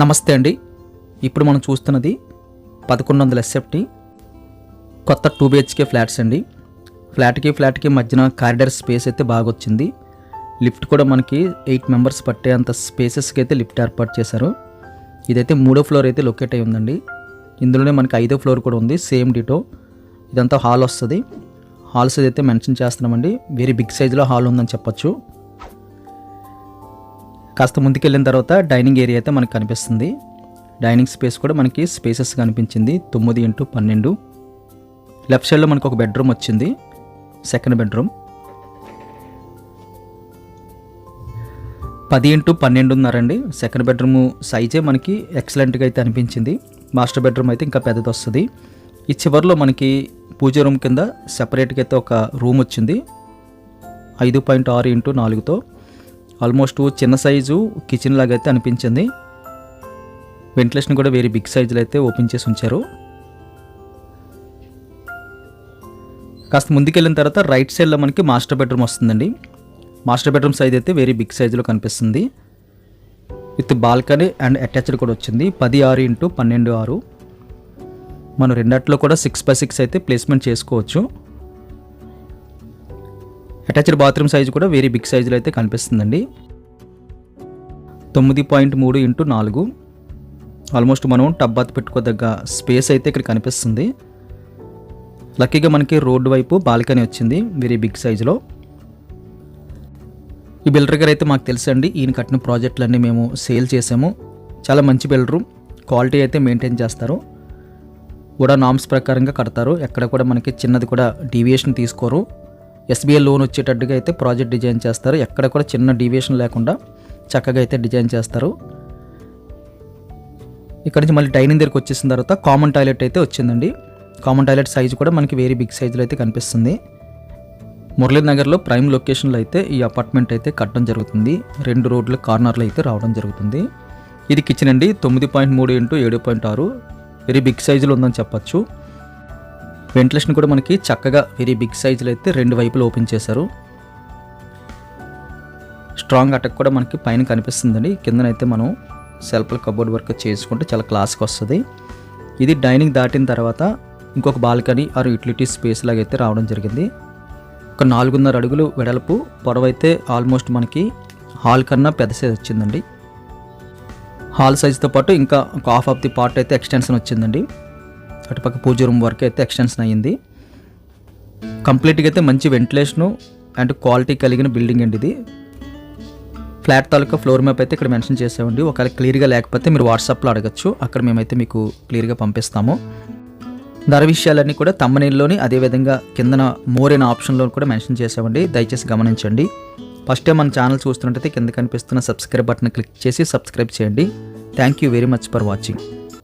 నమస్తే అండి. ఇప్పుడు మనం చూస్తున్నది పదకొండు వందల ఎస్ఎఫ్టీ కొత్త టూ బిహెచ్కే ఫ్లాట్స్ అండి. ఫ్లాట్కి ఫ్లాట్కి మధ్యన కారిడార్ స్పేస్ అయితే బాగా వచ్చింది లిఫ్ట్ కూడా మనకి ఎయిట్ మెంబర్స్ పట్టే అంత స్పేసెస్కి అయితే లిఫ్ట్ ఏర్పాటు చేశారు. ఇదైతే మూడో ఫ్లోర్ అయితే లొకేట్ అయి ఉందండి. ఇందులోనే మనకి ఐదో ఫ్లోర్ కూడా ఉంది సేమ్ డిటో. ఇదంతా హాల్ వస్తుంది. హాల్స్ అయితే మెన్షన్ చేస్తున్నామండి. వెరీ బిగ్ సైజులో హాల్ ఉందని చెప్పొచ్చు. కాస్త ముందుకెళ్ళిన తర్వాత డైనింగ్ ఏరియా అయితే మనకు కనిపిస్తుంది. డైనింగ్ స్పేస్ కూడా మనకి స్పేసెస్ కనిపించింది. తొమ్మిది ఇంటూ పన్నెండు. లెఫ్ట్ సైడ్లో మనకు ఒక బెడ్రూమ్ వచ్చింది. Second bedroom. పది ఇంటూ పన్నెండున్నరండి సెకండ్ బెడ్రూమ్ సైజే మనకి ఎక్సలెంట్గా అయితే అనిపించింది. మాస్టర్ బెడ్రూమ్ అయితే ఇంకా పెద్దది వస్తుంది. ఈ చివరిలో మనకి పూజ రూమ్ కింద సెపరేట్గా అయితే ఒక రూమ్ వచ్చింది. ఐదు పాయింట్ ఆరు ఇంటూ నాలుగుతో. ఆల్మోస్ట్ చిన్న సైజు కిచెన్ లాగా అయితే అనిపించింది. వెంటిలేషన్ కూడా వేరే బిగ్ సైజులో అయితే ఓపెన్ చేసి ఉంచారు. కాస్త ముందుకెళ్ళిన తర్వాత రైట్ సైడ్లో మనకి మాస్టర్ బెడ్రూమ్ వస్తుందండి. మాస్టర్ బెడ్రూమ్ సైజ్ అయితే వెరీ బిగ్ సైజులో కనిపిస్తుంది. విత్ బాల్కనీ అండ్ అటాచ్డ్ కూడా వచ్చింది. పది ఆరు ఇంటూ పన్నెండు ఆరు. మనం రెండట్లో కూడా సిక్స్ బై సిక్స్ అయితే ప్లేస్మెంట్ చేసుకోవచ్చు. అటాచ్డ్ బాత్రూమ్ సైజు కూడా వేరే బిగ్ సైజులో అయితే కనిపిస్తుందండి. తొమ్మిది పాయింట్ మూడు ఇంటూ నాలుగు. ఆల్మోస్ట్ మనం టబ్ బాత్ పెట్టుకోదగ్గ స్పేస్ అయితే ఇక్కడ కనిపిస్తుంది. లక్కీగా మనకి రోడ్డు వైపు బాల్కనీ వచ్చింది వెరీ బిగ్ సైజులో ఈ బిల్డర్ గారు అయితే మాకు తెలుసండి ఈయన కట్టిన ప్రాజెక్టులన్నీ మేము సేల్ చేసాము. చాలా మంచి బిల్డరు క్వాలిటీ అయితే మెయింటైన్ చేస్తారు. కూడా నామ్స్ ప్రకారంగా కడతారు ఎక్కడ కూడా మనకి చిన్నది కూడా డీవియేషన్ తీసుకోరు. ఎస్బీఐ లోన్ వచ్చేటట్టుగా అయితే ప్రాజెక్ట్ డిజైన్ చేస్తారు. ఎక్కడ కూడా చిన్న డీవియేషన్ లేకుండా చక్కగా అయితే డిజైన్ చేస్తారు. ఇక్కడ నుంచి మళ్ళీ డైనింగ్ దగ్గరికి వచ్చేసిన తర్వాత కామన్ టాయిలెట్ అయితే వచ్చిందండి. కామన్ టాయిలెట్ సైజు కూడా మనకి వేరే బిగ్ సైజులో అయితే కనిపిస్తుంది. మురళీ నగర్లో ప్రైమ్ లొకేషన్లో అయితే ఈ అపార్ట్మెంట్ అయితే కట్టడం జరుగుతుంది. రెండు రోడ్ల కార్నర్లు అయితే రావడం జరుగుతుంది. ఇది కిచెన్ అండి. తొమ్మిది పాయింట్ మూడు ఇంటూ ఏడు పాయింట్ ఆరు. వెరీ బిగ్ సైజులో ఉందని చెప్పచ్చు. వెంటిలేషన్ కూడా మనకి చక్కగా వెరీ బిగ్ సైజులో అయితే రెండు వైపులు ఓపెన్ చేశారు. స్ట్రాంగ్ అటక్ కూడా మనకి పైన కనిపిస్తుందండి. కిందనైతే మనం సెల్ఫ్ల కబోర్డ్ వర్క్ చేసుకుంటే చాలా క్లాస్కి వస్తుంది. ఇది డైనింగ్ దాటిన తర్వాత ఇంకొక బాల్కనీ ఆరు యూటిలిటీ స్పేస్ లాగా అయితే రావడం జరిగింది. ఒక నాలుగున్నర అడుగులు వెడల్పు పొడవైతే ఆల్మోస్ట్ మనకి హాల్ కన్నా పెద్ద సైజ్ వచ్చిందండి. హాల్ సైజ్తో పాటు ఇంకా ఒక హాఫ్ ఆఫ్ ది పార్ట్ అయితే ఎక్స్టెన్షన్ వచ్చిందండి. అటుపక్క పూజ రూమ్ వరకు అయితే ఎక్స్టెన్షన్ అయ్యింది. కంప్లీట్గా అయితే మంచి వెంటిలేషను అండ్ క్వాలిటీ కలిగిన బిల్డింగ్ అండి ఇది. ఫ్లాట్ తాలూకా ఫ్లోర్ మ్యాప్ అయితే ఇక్కడ మెన్షన్ చేసామండి ఒకవేళ క్లియర్గా లేకపోతే మీరు వాట్సాప్లో అడగచ్చు. అక్కడ మేమైతే మీకు క్లియర్గా పంపిస్తాము. ధర విషయాలన్నీ కూడా తమ్మనీళ్ళలోని అదేవిధంగా కిందన మోర్ అనే ఆప్షన్లో కూడా మెన్షన్ చేసామండి దయచేసి గమనించండి. ఫస్ట్ టైం మన ఛానల్ చూస్తున్నట్టయితే కింద కనిపిస్తున్న సబ్స్క్రైబ్ బటన్ క్లిక్ చేసి సబ్స్క్రైబ్ చేయండి. Thank you very much for watching